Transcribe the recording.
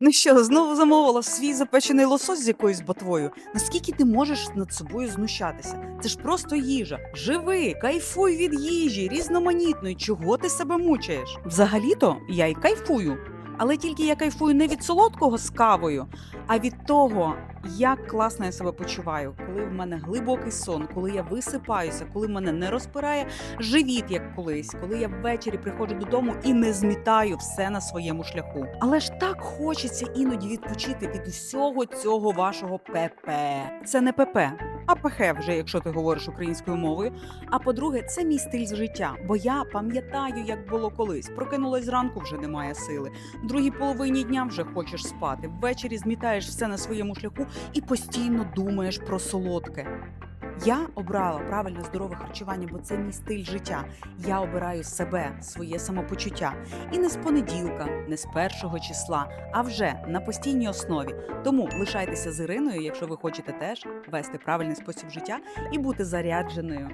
Ну що, знову замовила свій запечений лосось з якоюсь ботвою. Наскільки ти можеш над собою знущатися? Це ж просто їжа. Живи, кайфуй від їжі, різноманітної. Чого ти себе мучаєш? Взагалі-то я й кайфую. Але тільки я кайфую не від солодкого з кавою, а від того, як класно я себе почуваю, коли в мене глибокий сон, коли я висипаюся, коли мене не розпирає живіт, як колись, коли я ввечері приходжу додому і не змітаю все на своєму шляху. Але ж так хочеться іноді відпочити від усього цього вашого ПП. Це не ПП, а ПХ вже, якщо ти говориш українською мовою. А по-друге, це мій стиль життя, бо я пам'ятаю, як було колись. Прокинулась зранку, вже немає сили. В другій половині дня вже хочеш спати. Ввечері змітаєш все на своєму шляху і постійно думаєш про солодке. Я обрала правильне здорове харчування, бо це мій стиль життя. Я обираю себе, своє самопочуття. І не з понеділка, не з першого числа, а вже на постійній основі. Тому лишайтеся з Іриною, якщо ви хочете теж вести правильний спосіб життя і бути зарядженою.